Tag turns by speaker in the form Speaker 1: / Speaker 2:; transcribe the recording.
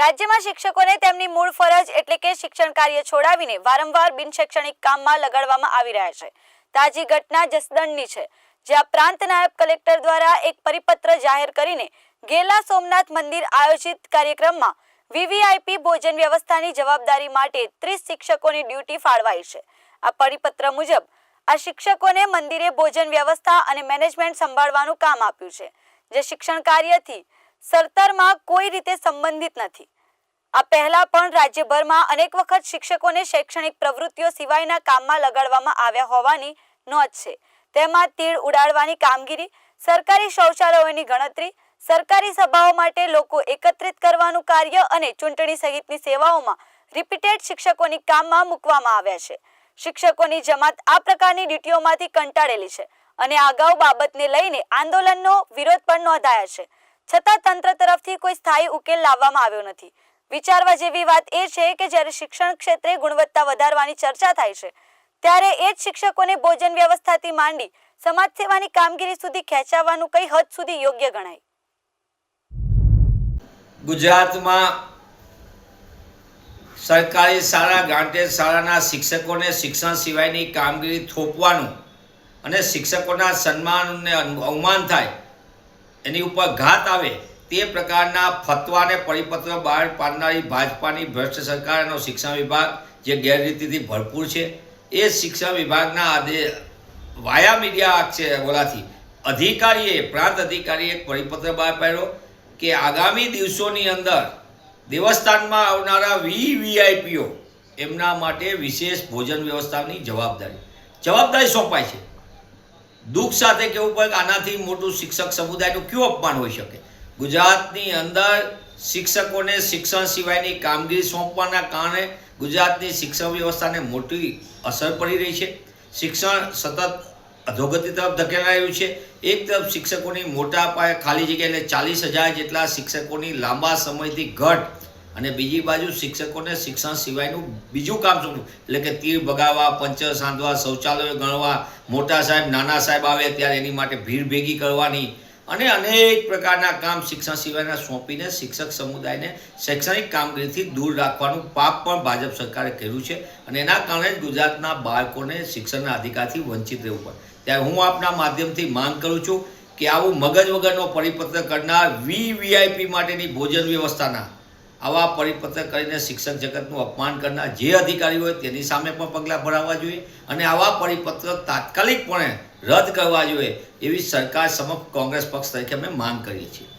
Speaker 1: રાજ્યમાં શિક્ષકોને તેમની મૂળ ફરજ એટલે કે શિક્ષણ કાર્ય છોડાવીને વારંવાર બિનશૈક્ષણિક કામમાં લગાડવામાં આવી રહ્યા છે. તાજી ઘટના જસદણની છે. જ્યાં પ્રાંત નાયબ કલેક્ટર દ્વારા એક પરિપત્ર જાહેર કરીને ગેલા સોમનાથ મંદિર આયોજિત કાર્યક્રમમાં વીવીઆઈપી ભોજન વ્યવસ્થાની જવાબદારી માટે ત્રીસ શિક્ષકોની ડ્યુટી ફાળવાઈ છે. આ પરિપત્ર મુજબ આ શિક્ષકોને મંદિરે ભોજન વ્યવસ્થા અને મેનેજમેન્ટ સંભાળવાનું કામ આપ્યું છે, જે શિક્ષણ કાર્યથી સરતરમાં કોઈ રીતે સંબંધિત નથી. આ પહેલા પણ રાજ્યભરમાં અનેક વખત શિક્ષકોને શૈક્ષણિક પ્રવૃત્તિઓ સિવાયના કામમાં લગાડવામાં આવ્યા હોવાની નોંધ છે. તેમાં તીડ ઉડાડવાની કામગીરી, સરકારી શૌચાલયોની ગણતરી, સરકારી સભાઓ માટે લોકો એકત્રિત કરવાનું કાર્ય અને ચૂંટણી સહિતની સેવાઓમાં રિપીટેડ શિક્ષકોની કામમાં મૂકવામાં આવ્યા છે. શિક્ષકોની જમાત આ પ્રકારની ડ્યુટીઓમાંથી કંટાળેલી છે અને અગાઉ બાબતને લઈને આંદોલનનો વિરોધ પણ નોંધાયા છે. છતાં તંત્ર તરફથી કોઈ સ્થાયી ઉકેલ લાવવામાં આવ્યો નથી. વિચારવા જેવી વાત એ છે કે જ્યારે શિક્ષણ ક્ષેત્રે ગુણવત્તા વધારવાની ચર્ચા થાય છે, ત્યારે એ જ શિક્ષકોને ભોજન વ્યવસ્થાથી માંડી સમાજ સેવાની કામગીરી સુધી ખેંચાવવાનું કઈ હદ સુધી યોગ્ય ગણાય?
Speaker 2: ગુજરાતમાં સરકારી શાળા, ગ્રાન્ટેડ શાળાના શિક્ષકોને શિક્ષણ સિવાયની કામગીરી થોપવાનું અને શિક્ષકોના સન્માનને અવમાન થાય, એની ઉપર ઘાત આવે તે પ્રકારના ફતવાને પરિપત્ર બહાર પાડનારી ભાજપાની ભ્રષ્ટ સરકારનો શિક્ષણ વિભાગ જે ગેરરીતિથી ભરપૂર છે, એ શિક્ષણ વિભાગના આદેશ વાયા મીડિયા છે ઓલાથી અધિકારીએ, પ્રાંત અધિકારીએ એક પરિપત્ર બહાર પાડ્યો કે આગામી દિવસોની અંદર દેવસ્થાનમાં આવનારા વી વીઆઈપીઓ એમના માટે વિશેષ ભોજન વ્યવસ્થાની જવાબદારી. જવાબદારી સોંપાય છે. દુઃખ સાથે કહેવું પડે કે આનાથી મોટું શિક્ષક સમુદાયનું કયું અપમાન હોઈ શકે? ગુજરાતની અંદર શિક્ષકોને શિક્ષણ સિવાયની કામગીરી સોંપવાના કારણે ગુજરાતની શિક્ષણ વ્યવસ્થાને મોટી અસર પડી રહી છે. શિક્ષણ સતત અધોગતિ તરફ ધકેલાયું છે. એક તરફ શિક્ષકોની મોટા પાયે ખાલી જગ્યા ચાલીસ હજાર જેટલા શિક્ષકોની લાંબા સમયથી ઘટ અને બીજી બાજુ શિક્ષકોને શિક્ષણ સિવાયનું બીજું કામ શું એટલે કે તીર ભગાવવા, પંચર સાંધવા, શૌચાલયો ગણવા, મોટા સાહેબ, નાના સાહેબ આવે ત્યારે એની માટે ભીડ ભેગી કરવાની અને અનેક પ્રકારના કામ શિક્ષણ સિવાયના સોંપીને શિક્ષક સમુદાયને શૈક્ષણિક કામગીરીથી દૂર રાખવાનું પાપ પણ ભાજપ સરકારે કર્યું છે અને એના કારણે ગુજરાતના બાળકોને શિક્ષણના અધિકારથી વંચિત રહેવું પડે. ત્યારે હું આપના માધ્યમથી માંગ કરું છું કે આવું મગજ વગરનો પરિપત્ર કરનાર વી વીઆઈપી માટેની ભોજન વ્યવસ્થાના આવા પરિપત્ર કરીને શિક્ષક જગતનું અપમાન કરનાર જે અધિકારી હોય તેની સામે પણ પગલાં ભરાવવા જોઈએ અને આવા પરિપત્ર તાત્કાલિકપણે રદ કરવા જોઈએ એવી સરકાર સમક્ષ કોંગ્રેસ પક્ષ તરીકે અમે માંગ કરીએ છીએ